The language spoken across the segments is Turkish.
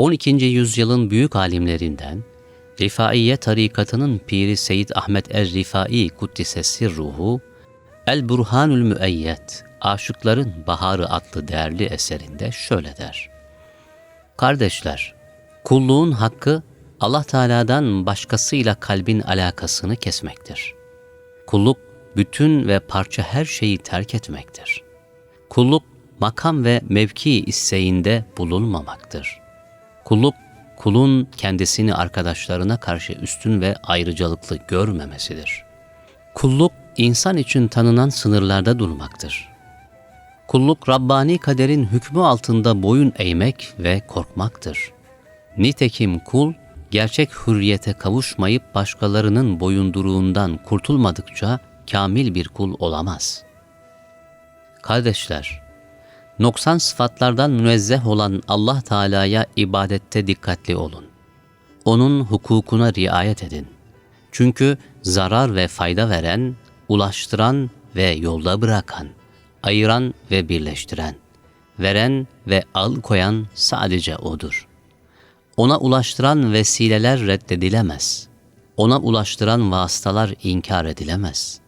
12. yüzyılın büyük alimlerinden Rifaiye tarikatının piri Seyyid Ahmet er-Rifai Kuddisesi ruhu El Burhanül Müeyyet Aşıkların Baharı adlı değerli eserinde şöyle der. Kardeşler, kulluğun hakkı Allah Teala'dan başkasıyla kalbin alakasını kesmektir. Kulluk bütün ve parça her şeyi terk etmektir. Kulluk makam ve mevki isteğinde bulunmamaktır. Kulluk kulun kendisini arkadaşlarına karşı üstün ve ayrıcalıklı görmemesidir. Kulluk insan için tanınan sınırlarda durmaktır. Kulluk Rabbani kaderin hükmü altında boyun eğmek ve korkmaktır. Nitekim kul gerçek hürriyete kavuşmayıp başkalarının boyunduruğundan kurtulmadıkça kamil bir kul olamaz. Kardeşler, noksan sıfatlardan münezzeh olan Allah Teala'ya ibadette dikkatli olun. Onun hukukuna riayet edin. Çünkü zarar ve fayda veren, ulaştıran ve yolda bırakan, ayıran ve birleştiren, veren ve alıkoyan sadece O'dur. Ona ulaştıran vesileler reddedilemez. Ona ulaştıran vasıtalar inkar edilemez.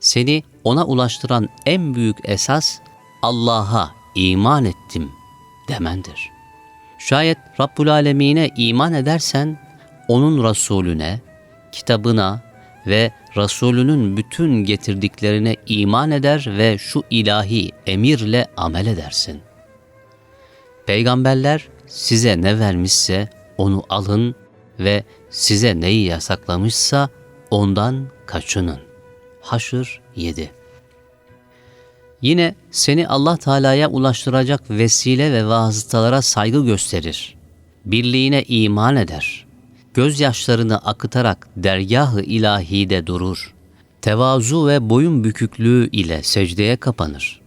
Seni ona ulaştıran en büyük esas Allah'a iman ettim demendir. Şayet Rabbul Alemin'e iman edersen, onun Resulüne, kitabına ve Resulünün bütün getirdiklerine iman eder ve şu ilahi emirle amel edersin. Peygamberler size ne vermişse onu alın ve size neyi yasaklamışsa ondan kaçının. Haşr 7 Yine seni Allah Teala'ya ulaştıracak vesile ve vasıtalara saygı gösterir. Birliğine iman eder. Gözyaşlarını akıtarak dergah-ı ilahide durur. Tevazu ve boyun büküklüğü ile secdeye kapanır.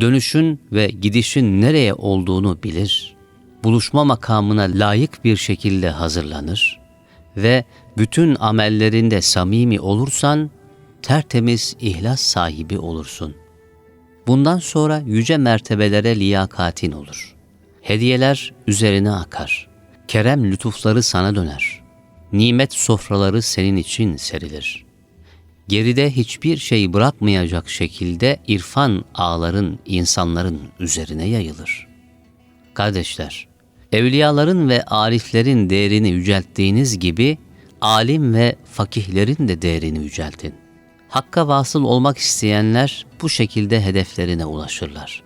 Dönüşün ve gidişin nereye olduğunu bilir. Buluşma makamına layık bir şekilde hazırlanır ve bütün amellerinde samimi olursan tertemiz ihlas sahibi olursun.'' Bundan sonra yüce mertebelere liyakatin olur. Hediyeler üzerine akar. Kerem lütufları sana döner. Nimet sofraları senin için serilir. Geride hiçbir şey bırakmayacak şekilde irfan ağların insanların üzerine yayılır. Kardeşler, evliyaların ve ariflerin değerini yücelttiğiniz gibi alim ve fakihlerin de değerini yüceltin. Hakka vasıl olmak isteyenler bu şekilde hedeflerine ulaşırlar.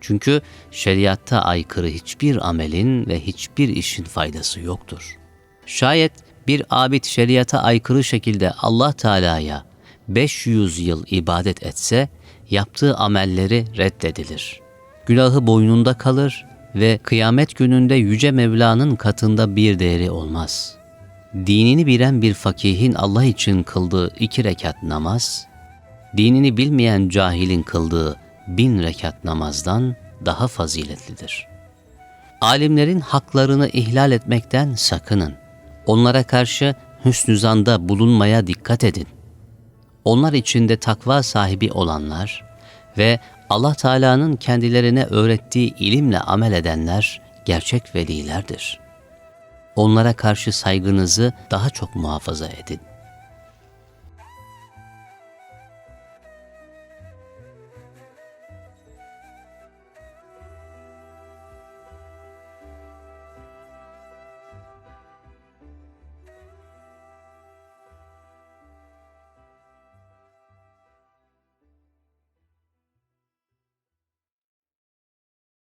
Çünkü şeriatta aykırı hiçbir amelin ve hiçbir işin faydası yoktur. Şayet bir abid şeriata aykırı şekilde Allah Teala'ya 500 yıl ibadet etse, yaptığı amelleri reddedilir. Günahı boynunda kalır ve kıyamet gününde Yüce Mevla'nın katında bir değeri olmaz.'' Dinini bilen bir fakihin Allah için kıldığı iki rekat namaz, dinini bilmeyen cahilin kıldığı bin rekat namazdan daha faziletlidir. Alimlerin haklarını ihlal etmekten sakının. Onlara karşı hüsnü zanda bulunmaya dikkat edin. Onlar içinde takva sahibi olanlar ve Allah Teala'nın kendilerine öğrettiği ilimle amel edenler gerçek velilerdir.'' Onlara karşı saygınızı daha çok muhafaza edin.